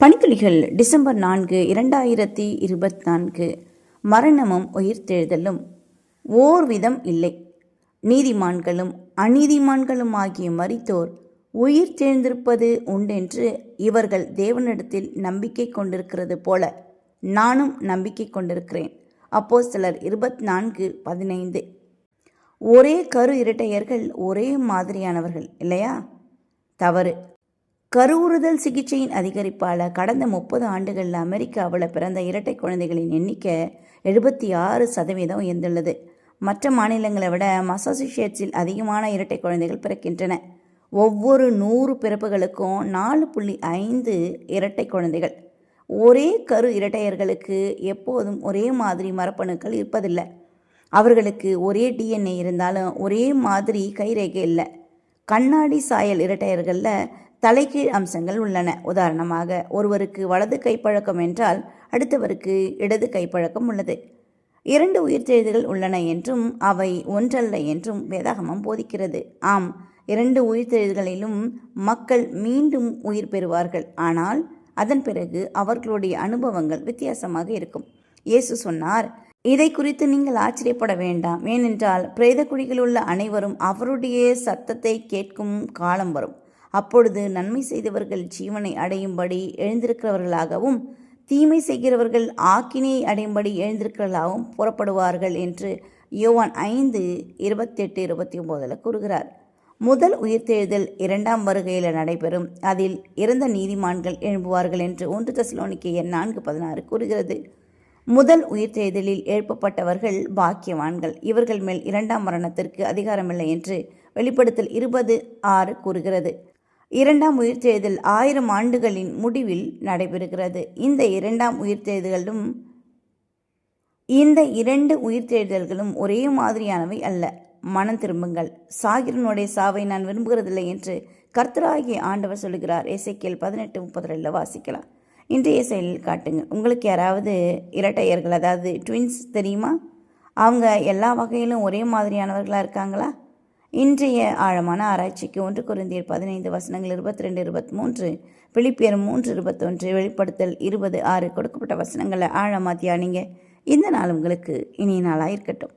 பனித்துளிகள் December நான்கு இரண்டாயிரத்தி இருபத்தி நான்கு மரணமும் உயிர்த்தெழுதலும். ஓர்விதம் இல்லை. நீதிமான்களும் அநீதிமான்களும் ஆகிய மரித்தோர் உயிர் தெழுந்திருப்பது உண்டென்று இவர்கள் தேவனிடத்தில் நம்பிக்கை கொண்டிருக்கிறது போல நானும் நம்பிக்கை கொண்டிருக்கிறேன். அப்போ சிலர் இருபத்தி நான்கு பதினைந்து. ஒரே கரு இரட்டையர்கள் ஒரே மாதிரியானவர்கள் இல்லையா? தவறு. கருவுறுதல் சிகிச்சையின் அதிகரிப்பால் கடந்த முப்பது ஆண்டுகளில் அமெரிக்காவில் பிறந்த இரட்டை குழந்தைகளின் எண்ணிக்கை எழுபத்தி ஆறு சதவீதம் உயர்ந்துள்ளது. மற்ற மாநிலங்களை விட மசாசுசேட்ஸில் அதிகமான இரட்டை குழந்தைகள் பிறக்கின்றன. ஒவ்வொரு நூறு பிறப்புகளுக்கும் நாலு புள்ளி ஐந்து இரட்டை குழந்தைகள். ஒரே கரு இரட்டையர்களுக்கு எப்போதும் ஒரே மாதிரி மரப்பணுக்கள் இருப்பதில்லை. அவர்களுக்கு ஒரே டிஎன்ஏ இருந்தாலும் ஒரே மாதிரி கைரேகை இல்லை. கண்ணாடி சாயல் இரட்டையர்களில் தலைகீழ் அம்சங்கள் உள்ளன. உதாரணமாக ஒருவருக்கு வலது கைப்பழக்கம் என்றால் அடுத்தவருக்கு இடது கைப்பழக்கம் உள்ளது. இரண்டு உயிர்த்தெழுதுகள் உள்ளன என்றும் அவை ஒன்றல்ல என்றும் வேதாகமம் போதிக்கிறது. ஆம் இரண்டு உயிர்த்தெழுதுகளிலும் மக்கள் மீண்டும் உயிர் பெறுவார்கள். ஆனால் அதன் பிறகு அவர்களுடைய அனுபவங்கள் வித்தியாசமாக இருக்கும். இயேசு சொன்னார் இதை குறித்து நீங்கள் ஆச்சரியப்பட வேண்டாம். ஏனென்றால் பிரேத குழியில் உள்ள அனைவரும் அவருடைய சத்தத்தை கேட்கும் காலம் வரும். அப்பொழுது நன்மை செய்தவர்கள் ஜீவனை அடையும்படி எழுந்திருக்கிறவர்களாகவும் தீமை செய்கிறவர்கள் ஆக்கினியை அடையும்படி எழுந்திருக்கிறவர்களாகவும் புறப்படுவார்கள் என்று யோவான் ஐந்து இருபத்தெட்டு இருபத்தி ஒம்போதில் கூறுகிறார். முதல் உயிர்த்தெழுதல் இரண்டாம் வருகையில் நடைபெறும். அதில் இறந்த நீதிமான்கள் எழும்புவார்கள் என்று ஒன்று தசலோனிக்கேயர் நான்கு பதினாறு கூறுகிறது. முதல் உயிர்த்தெழுதலில் எழுப்பப்பட்டவர்கள் பாக்கியவான்கள். இவர்கள் மேல் இரண்டாம் மரணத்திற்கு அதிகாரமில்லை என்று வெளிப்படுத்தல் இருபது ஆறு கூறுகிறது. இரண்டாம் உயிர்த்தெழுதல் ஆயிரம் ஆண்டுகளின் முடிவில் நடைபெறுகிறது. இந்த இரண்டாம் உயிர்த்தெழுதலும் இந்த இரண்டு உயிர்த்தேர்தல்களும் ஒரே மாதிரியானவை அல்ல. மனம் திரும்புங்கள். சாகிரனுடைய சாவை நான் விரும்புகிறதில்லை என்று கர்த்தராகிய ஆண்டவர் சொல்கிறார் இசைக்கியல் பதினெட்டு முப்பது ரெண்டில் வாசிக்கலாம். இன்றைய செயலில் காட்டுங்கள். உங்களுக்கு யாராவது இரட்டையர்கள் அதாவது ட்வின்ஸ் தெரியுமா? அவங்க எல்லா வகையிலும் ஒரே மாதிரியானவர்களாக இருக்காங்களா? இன்றைய ஆழமான ஆராய்ச்சிக்கு ஒன்று குருந்தியர் பதினைந்து வசனங்கள் இருபத்தி ரெண்டு இருபத்தி மூன்று பிலிப்பியர் மூன்று இருபத்தொன்று வெளிப்படுத்தல் இருபது ஆறு கொடுக்கப்பட்ட வசனங்களை ஆழமாக தியானிங்க இந்த நாள் உங்களுக்கு இனிய நாளாக இருக்கட்டும்